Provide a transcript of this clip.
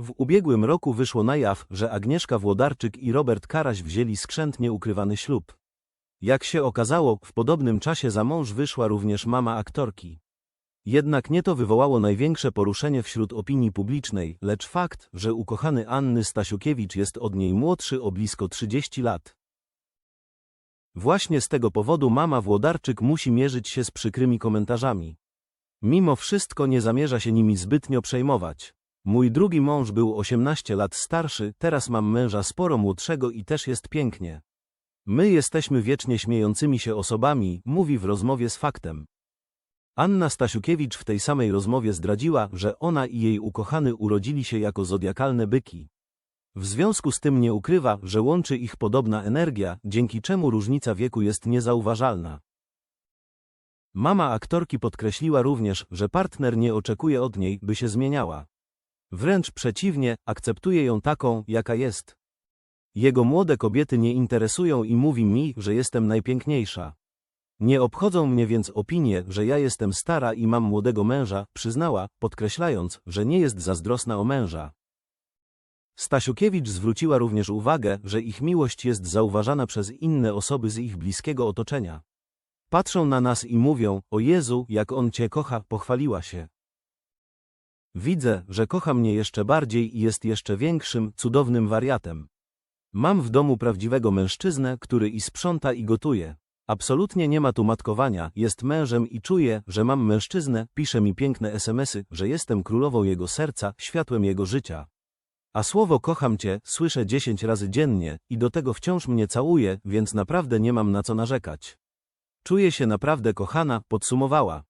W ubiegłym roku wyszło na jaw, że Agnieszka Włodarczyk i Robert Karaś wzięli skrzętnie ukrywany ślub. Jak się okazało, w podobnym czasie za mąż wyszła również mama aktorki. Jednak nie to wywołało największe poruszenie wśród opinii publicznej, lecz fakt, że ukochany Anny Stasiukiewicz jest od niej młodszy o blisko 30 lat. Właśnie z tego powodu mama Włodarczyk musi mierzyć się z przykrymi komentarzami. Mimo wszystko nie zamierza się nimi zbytnio przejmować. Mój drugi mąż był 18 lat starszy, teraz mam męża sporo młodszego i też jest pięknie. My jesteśmy wiecznie śmiejącymi się osobami, mówi w rozmowie z faktem. Anna Stasiukiewicz w tej samej rozmowie zdradziła, że ona i jej ukochany urodzili się jako zodiakalne byki. W związku z tym nie ukrywa, że łączy ich podobna energia, dzięki czemu różnica wieku jest niezauważalna. Mama aktorki podkreśliła również, że partner nie oczekuje od niej, by się zmieniała. Wręcz przeciwnie, akceptuje ją taką, jaka jest. Jego młode kobiety nie interesują i mówi mi, że jestem najpiękniejsza. Nie obchodzą mnie więc opinie, że ja jestem stara i mam młodego męża, przyznała, podkreślając, że nie jest zazdrosna o męża. Stasiukiewicz zwróciła również uwagę, że ich miłość jest zauważana przez inne osoby z ich bliskiego otoczenia. Patrzą na nas i mówią, o Jezu, jak on cię kocha, pochwaliła się. Widzę, że kocha mnie jeszcze bardziej i jest jeszcze większym, cudownym wariatem. Mam w domu prawdziwego mężczyznę, który i sprząta i gotuje. Absolutnie nie ma tu matkowania, jest mężem i czuje, że mam mężczyznę, pisze mi piękne smsy, że jestem królową jego serca, światłem jego życia. A słowo kocham cię słyszę dziesięć razy dziennie i do tego wciąż mnie całuje, więc naprawdę nie mam na co narzekać. Czuję się naprawdę kochana, podsumowała.